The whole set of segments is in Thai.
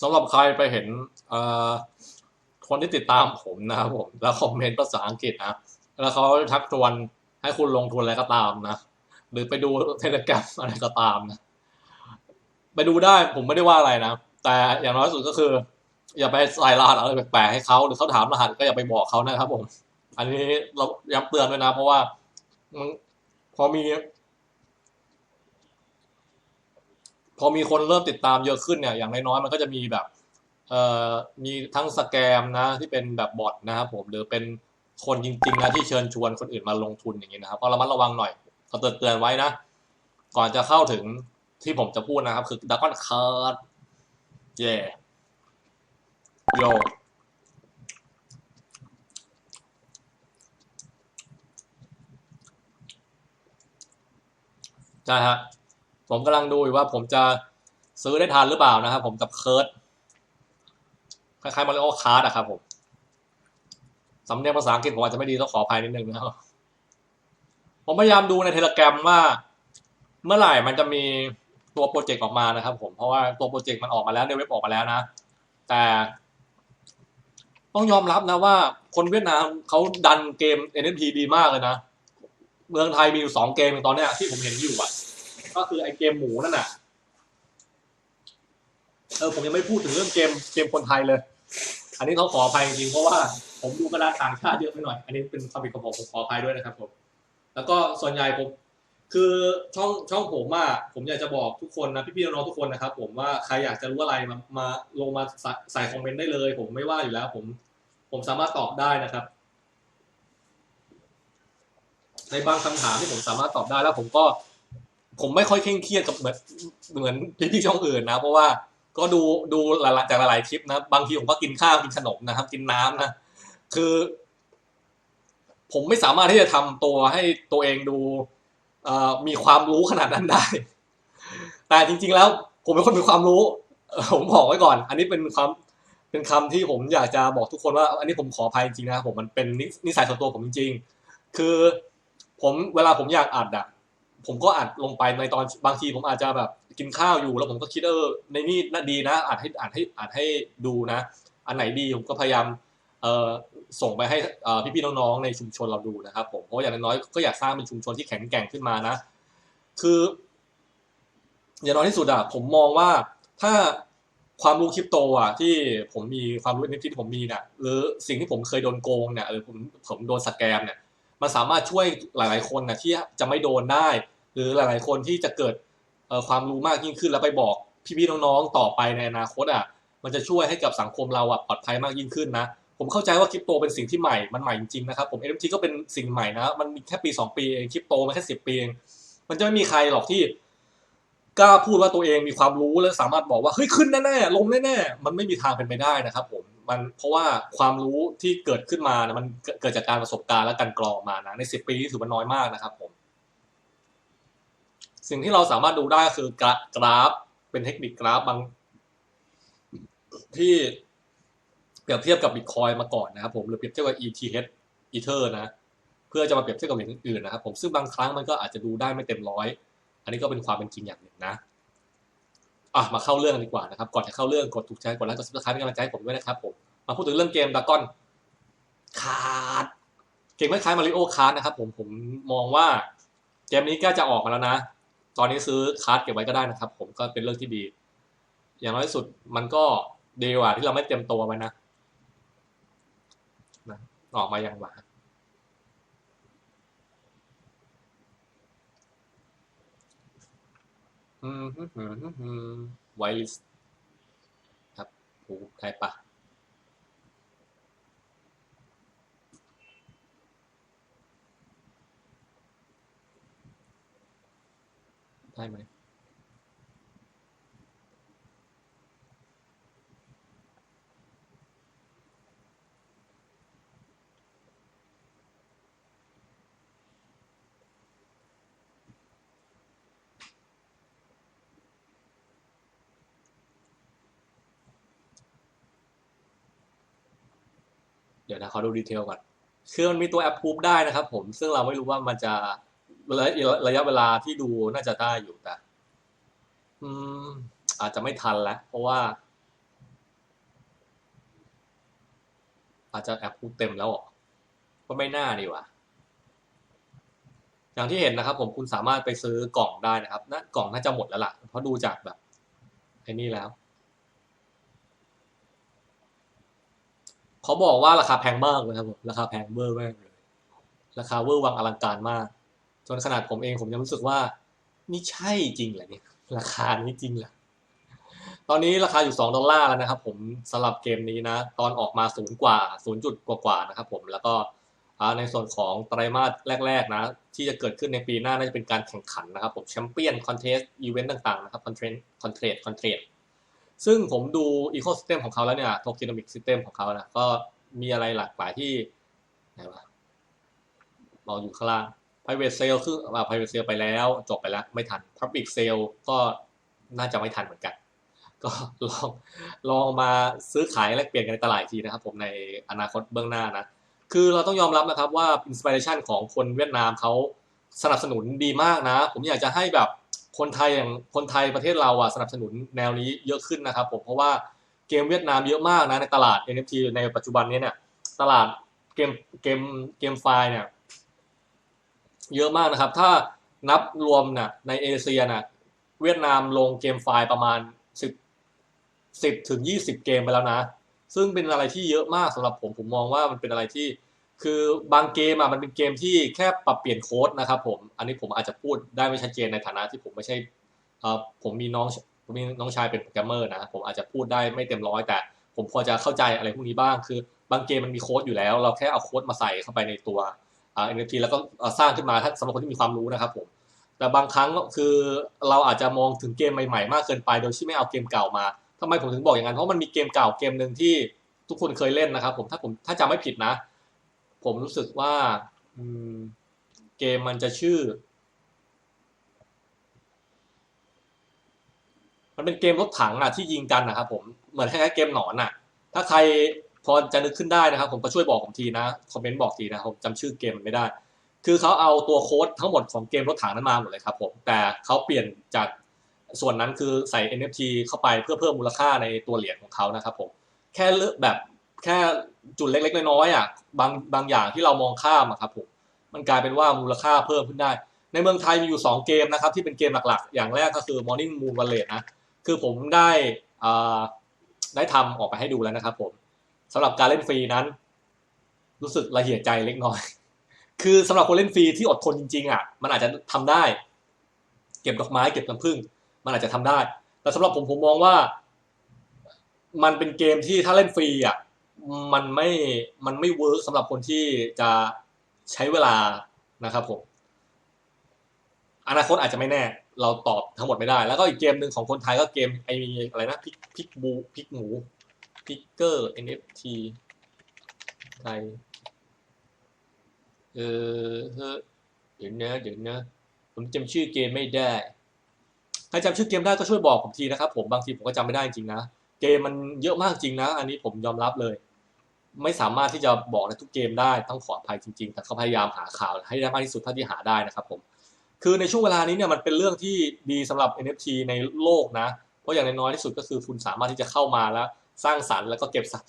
สำหรับใครไปเห็นคนที่ติดตามผมนะครับผม แล้วคอมเมนต์ภาษาอังกฤษนะ แล้วเขาชักชวนให้คุณลงทุนอะไรก็ตามนะ หรือไปดูเทเลกราฟอะไรก็ตามนะ ไปดูได้ผมไม่ได้ว่าอะไรนะ แต่อย่างน้อยสุดก็คือ อย่าไปใส่รหัสอะไรแปลกๆให้เขาหรือเขาถามรหัสก็อย่าไปบอกเขานะครับผม อันนี้เราย้ำเตือนด้วยนะ เพราะว่ามันพอมี พอมีคนเริ่มติดตามเยอะขึ้นเนี่ยอย่างน้อยๆมันก็จะมีแบบเอ่อมีทั้งสแกมนะที่เป็นแบบบอทนะครับผมหรือเป็นคนจริงๆนะที่เชิญชวนคนอื่นมาลงทุนอย่างนี้นะครับก็ระมัดระวังหน่อยก็เตือนเตือนไว้นะ ก่อนจะเข้าถึงที่ผมจะพูดนะครับ คือดัก o อนค a ร์ดเย่โยใช่ฮะ ผมกำลังดูอยู่ว่าผมจะซื้อได้ทันหรือเปล่านะครับ ผมกับเคิร์ดคล้ายๆมาริโอคาร์ดอะครับผมสำเนียงภาษาอังกฤษผมอาจจะไม่ดีต้องขออภัยนิดนึงนะครับผมพยายามดูในเทเล gram ว่า เมื่อไหร่มันจะมีตัวโปรเจกต์ออกมานะครับ ผมเพราะว่าตัวโปรเจกต์มันออกมาแล้วในเว็บออกมาแล้วนะ แต่ ต้องยอมรับนะว่า คนเวียดนามเขาดันเกม NFT ดีมากเลยนะ เมืองไทยมีอยู่สองเกมตอนเนี้ยที่ผมเห็นอยู่อะ ก็คือไอเกมหมูนั่นน่ะเออผมยังไม่พูดถึงเรื่องเกมเกมคนไทยเลย อันนี้เขาขออภัยจริงเพราะว่าผมดูกระดานต่างชาติเยอะไปหน่อย อันนี้เป็นความผิดของผมผมขออภัยด้วยนะครับผมแล้วก็ส่วนใหญ่ผมคือช่องช่องผมอะผมอยากจะบอกทุกคนนะพี่ๆน้องๆทุกคนนะครับผมว่าใครอยากจะรู้อะไรมามาลงมาใส่ใส่คอมเมนต์ได้เลย ผมไม่ว่าอยู่แล้ว ผมผมสามารถตอบได้นะครับ ในบางคำถามที่ผมสามารถตอบได้แล้วผมก็ ผมไม่ค่อยเคร่งเครียดกับเหมือนเหมือนพี่ๆช่องอื่นนะ เพราะว่าก็ดูดูหลายจากหลายๆคลิปนะ บางทีผมก็กินข้าวกินขนมนะครับ กินน้ำนะ คือ ผมไม่สามารถที่จะทำตัวให้ตัวเองดูเออมีความรู้ขนาดนั้นได้ แต่จริง ๆ แล้ว ผมเป็นคนมีความรู้ ผมบอกไว้ก่อน อันนี้เป็นความเป็นคำที่ผมอยากจะบอกทุกคนว่า อันนี้ผมขออภัยจริงๆนะครับผมมันเป็นนิสัยส่วนตัวผมจริง ๆ คือผมเวลาผมอยากอัดอะ ผมก็อัดลงไปในตอนบางทีผมอาจจะแบบกินข้าวอยู่แล้วผมก็คิดเออในนี่น่าดีนะอัดให้อัดให้อัดให้ดูนะ อันไหนดีผมก็พยายามเอ่อส่งไปให้เอ่พี่ๆน้องๆในชุมชนเราดูนะครับ ผมเพราะอย่างน้อยก็อยากสร้างเป็นชุมชนที่แข็งแกร่งขึ้นมานะ คือ อย่างน้อยที่สุดอะผมมองว่าถ้าความรู้คริปโตอะที่ผมมีความรู้ในที่ผมมีเนี่ยหรือสิ่งที่ผมเคยโดนโกงเนี่ยหรือผมผมโดนสแกมเนี่ย มันสามารถช่วยหลาย ๆ คนนะที่จะไม่โดนได้ หรือหลาย ๆ คนที่จะเกิดความรู้มากยิ่งขึ้นแล้วไปบอกพี่ ๆ น้อง ๆ ต่อไปในอนาคตอะมันจะช่วยให้กับสังคมเราอะปลอดภัยมากยิ่งขึ้นนะ ผมเข้าใจว่าคริปโตเป็นสิ่งที่ใหม่ มันใหม่จริง ๆ นะครับ ผม NFT ก็เป็นสิ่งใหม่นะ มันมีแค่ปี 2 ปีเองคริปโตมันแค่10 ปีเอง มันจะไม่มีใครหรอกที่กล้าพูดว่าตัวเองมีความรู้และสามารถบอกว่าเฮ้ยขึ้นแน่ๆลงแน่ๆมันไม่มีทางเป็นไปได้นะครับผม มันเพราะว่าความรู้ที่เกิดขึ้นมานะมันเกิดจากการประสบการณ์และการกรองมานะในสิบปีนี่ถือว่าน้อยมากนะครับผม สิ่งที่เราสามารถดูได้ก็คือกรากราฟ เป็นเทคนิคกราฟบาง ที่เปรียบเทียบกับบิตคอยมาก่อนนะครับผมหรือเปรียบเทียบกับ ETH Ether นะ เพื่อจะมาเปรียบเทียบกับเหรียญอื่นๆนะครับผมซึ่งบางครั้งมันก็อาจจะดูได้ไม่เต็มร้อย อันนี้ก็เป็นความเป็นจริงอย่างหนึ่งนะ อะมาเข้าเรื่องกันดีกว่านะครับ ก่อนจะเข้าเรื่องกดถูกใจกดไลค์กดซับสไครป์เป็นกำลังใจให้ผมด้วยนะครับผมมาพูดถึงเรื่องเกมดากอนคาร์ดเกมคล้ายๆมาริโอคาร์ดนะครับผมผมมองว่าเกมนี้ก็จะออกมาแล้วนะ ตอนนี้ซื้อคาร์ดเก็บไว้ก็ได้นะครับ ผมก็เป็นเรื่องที่ดี อย่างน้อยสุดมันก็ดีกว่าที่เราไม่เตรียมตัวไว้นะนะออกมาอย่างหวา อืมฮึฮึฮึฮึ ไวลิสครับโอ้ใครปะได้ไหม เดี๋ยวนะขอดูดีเทลก่อนเคือมันมีตัวแอปพูฟได้นะครับผมซึ่งเราไม่รู้ว่ามันจะระยะเวลาที่ดูน่าจะได้อยู่แต่อืมอาจจะไม่ทันแล้ว เพราะว่า อาจจะแอปพูฟเต็มแล้วก็ไม่น่าดีว่ะอย่างที่เห็นนะครับ ผมคุณสามารถไปซื้อกล่องได้นะครับนะกล่องน่าจะหมดแล้วล่ะเพราะดูจากแบบไอ้นี่แล้ว เขาบอกว่าราคาแพงมากเลยครับผมราคาแพงเบอร์มากเลยราคาเวอร์วังอลังการมาก จนขนาดผมเองผมยังรู้สึกว่า นี่ใช่จริงเหรอเนี่ยราคานี้จริงเหรอตอนนี้ราคาอยู่ 2 ดอลลาร์แล้วนะครับผมสำหรับเกมนี้นะ ตอนออกมาศูนย์กว่าศูนย์จุดกว่าๆนะครับผมแล้วก็ในส่วนของไตรมาสแรก ๆ นะ ที่จะเกิดขึ้นในปีหน้าน่าจะเป็นการแข่งขันนะครับผมแชมเปี้ยนคอนเทสต์อีเวนต์ต่างๆนะครับคอนเทนต์คอนเทรดคอนเทรด ซึ่งผมดูอีโคซิสเต็มของเขาแล้วเนี่ยโทคิโนมิกซิสเต็มของเขานะก็มีอะไรหลากหลายที่ไหนวะเราอยู่ข้างล่าง private sale คือว่า private sale ไปแล้วจบไปแล้วไม่ทัน public sale ก็น่าจะไม่ทันเหมือนกัน ก็ลองลองมาซื้อขายแลกเปลี่ยนกันในตลาดทีนะครับ ผมในอนาคตเบื้องหน้านะ คือเราต้องยอมรับนะครับว่าอินสปิเรชันของคนเวียดนามเขาสนับสนุนดีมากนะ ผมอยากจะให้แบบ คนไทยอย่างคนไทยประเทศเราอะสนับสนุนแนวนี้เยอะขึ้นนะครับผมเพราะว่าเกมเวียดนามเยอะมากนะในตลาด NFT ในปัจจุบันนี้เนี่ยตลาดเกมเกมเกมไฟล์เนี่ยเยอะมากนะครับ ถ้านับรวมเนี่ยในเอเชียน่ะเวียดนามลงเกมไฟล์ประมาณสิบสิบถึงยี่สิบเกมไปแล้วนะ ซึ่งเป็นอะไรที่เยอะมากสำหรับผมผมมองว่ามันเป็นอะไรที่ คือบางเกมอะมันเป็นเกมที่แค่ปรับเปลี่ยนโค้ดนะครับผม อันนี้ผมอาจจะพูดได้ไม่ชัดเจนในฐานะที่ผมไม่ใช่ผมมีน้องผมมีน้องชายเป็นโปรแกรมเมอร์นะ ผมอาจจะพูดได้ไม่เต็มร้อยแต่ ผมพอจะเข้าใจอะไรพวกนี้บ้าง คือบางเกมมันมีโค้ดอยู่แล้ว เราแค่เอาโค้ดมาใส่เข้าไปในตัวอ่า NFT แล้วก็สร้างขึ้นมาถ้าสำหรับคนที่มีความรู้นะครับผมแต่บางครั้งคือเราอาจจะมองถึงเกมใหม่ๆ มากเกินไป โดยที่ไม่เอาเกมเก่ามาทำไมผมถึงบอกอย่างนั้นเพราะมันมีเกมเก่าเกมหนึ่งที่ทุกคนเคยเล่นนะครับผมถ้าผมถ้าจำไม่ผิดนะ ผมรู้สึกว่าเกมมันจะชื่อ มันเป็นเกมรถถังอะที่ยิงกันนะครับผมเหมือนแคล้ายๆเกมหนอนอะ ถ้าใครพอจะนึกขึ้นได้นะครับ ผมก็ช่วยบอกผมทีนะคอมเมนต์บอกทีนะผมจำชื่อเกมมันไม่ได้ คือเขาเอาตัวโค้ดทั้งหมดของเกมรถถังนั้นมาหมดเลยครับผมแต่เขาเปลี่ยนจากส่วนนั้นคือใส่ NFT เข้าไปเพื่อเพิ่มมูลค่าในตัวเหรียญของเขานะครับผมแค่เลือกแบบ แค่จุดเล็กๆน้อยๆอะบางบางอย่างที่เรามองข้ามครับผมมันกลายเป็นว่ามูลค่าเพิ่มขึ้นได้ ในเมืองไทยมีอยู่ 2 เกมนะครับ ที่เป็นเกมหลักๆ อย่างแรกก็คือ Morning Moon Wallet นะ คือผมได้อ่าได้ทำออกไปให้ดูแล้วนะครับผมสำหรับการเล่นฟรีนั้น รู้สึกละเหียใจเล็กน้อย คือสำหรับคนเล่นฟรีที่อดทนจริงๆอะมันอาจจะทำได้ เก็บดอกไม้เก็บน้ำผึ้งมันอาจจะทำได้ แต่สำหรับผมผมมองว่า มันเป็นเกมที่ถ้าเล่นฟรีอะ มันไม่มันไม่เวิร์กสำหรับคนที่จะใช้เวลานะครับผมอนาคตอาจจะไม่แน่ เราตอบทั้งหมดไม่ได้ แล้วก็อีกเกมหนึ่งของคนไทยก็เกมไออะไรนะพิกพิกบูพิกหมูพิกเกอร์ NFT ไทยเออเดี๋ยวนะเดี๋ยวนะผมจำชื่อเกมไม่ได้ใครจำชื่อเกมได้ก็ช่วยบอกผมทีนะครับผมบางทีผมก็จำไม่ได้จริงนะ เกมมันเยอะมากจริงนะ อันนี้ผมยอมรับเลย ไม่สามารถที่จะบอกในทุกเกมได้ต้องขออภัยจริง ๆ แต่เขาพยายามหาข่าวให้ได้มากที่สุดเท่าที่หาได้นะครับผมคือในช่วงเวลานี้เนี่ยมันเป็นเรื่องที่ดีสำหรับ NFT ในโลกนะ เพราะอย่างน้อยที่สุดก็คือคุณสามารถที่จะเข้ามาแล้ว สร้างสรรค์แล้วก็เก็บสะ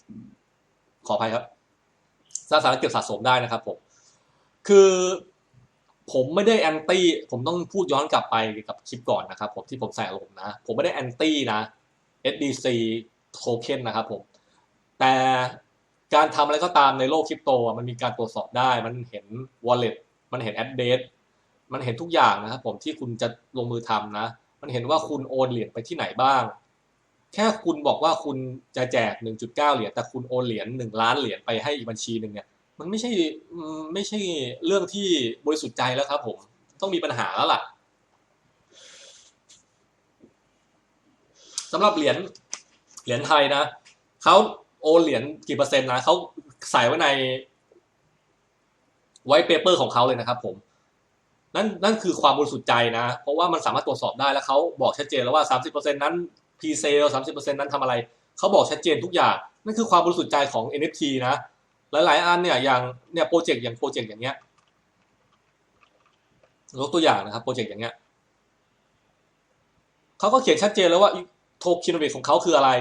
ขออภัยครับ สร้างสรรค์และเก็บสะสมได้นะครับผมคือผมไม่ได้แอนตี้ผมต้องพูดย้อนกลับไปกับคลิปก่อนนะครับผมที่ผมใส่อารมณ์นะ ผมไม่ได้แอนตี้นะ SDC โทเค็นนะครับผม แต่การทำอะไรก็ตามในโลกคริปโตมันมีการตรวจสอบได้ มันเห็น wallet มันเห็น address มันเห็นทุกอย่างนะครับผมที่คุณจะลงมือทำนะ มันเห็นว่าคุณโอนเหรียญไปที่ไหนบ้าง แค่คุณบอกว่าคุณจะแจก 1.9 เหรียญ แต่คุณโอนเหรียญ1ล้านเหรียญไปให้อีกบัญชีหนึ่งเนี่ย มันไม่ใช่ไม่ใช่เรื่องที่บริสุทธิ์ใจแล้วครับผม ต้องมีปัญหาแล้วล่ะ สำหรับเหรียญเหรียญไทยนะเขาโอนเหรียญกี่เปอร์เซ็นต์นะเขาใส่ไว้ในไวท์เปเปอร์ของเขาเลยนะครับ ผม นั่นนั่นคือความบริสุทธิ์ใจนะ เพราะว่ามันสามารถตรวจสอบได้แล้วเขาบอกชัดเจนแล้วว่า 30%นั้นพรีเซล30%นั้นทำอะไร เขาบอกชัดเจนทุกอย่าง นั่นคือความบริสุทธิ์ใจของ NFT นะ หลายๆอันเนี่ยอย่างเนี่ยโปรเจกต์อย่างโปรเจกต์อย่างเงี้ยยกตัวอย่างนะครับโปรเจกต์อย่างเงี้ยเขาก็เขียนชัดเจนแล้วว่า โทคินเวของเขาคืออะไร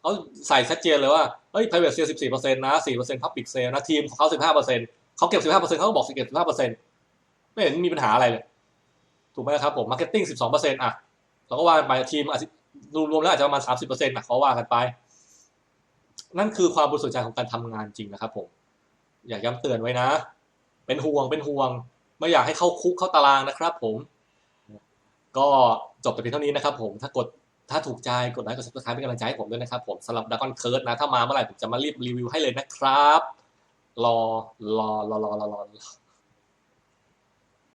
เขาใส่ชัดเจนเลยว่าเฮ้ย private sale 14%นะ4% public sale นะทีมของเขา15%เขาเก็บ 15%เขาก็บอกเก็บ15%ไม่เห็นมีปัญหาอะไรเลย ถูกไหมครับผม marketing 12%อะเราก็ว่ากันไปทีมรวมๆแล้วอาจจะประมาณ 30%อะเขาว่ากันไป นั่นคือความบริสุทธิ์ใจของการทำงานจริงนะครับผมอยากย้ำเตือนไว้นะ เป็นห่วงเป็นห่วง ไม่อยากให้เข้าคุกเข้าตารางนะครับ ผม ก็จบแต่เพียงเท่านี้นะครับ ผมถ้ากด ถ้าถูกใจกดไลค์กด subscribe เป็นกำลังใจให้ผมด้วยนะครับผมสำหรับดะกอนเคิร์ดนะ ถ้ามาเมื่อไหร่ผมจะมารีบรีวิวให้เลยนะครับ รอรอรอรอรอรอ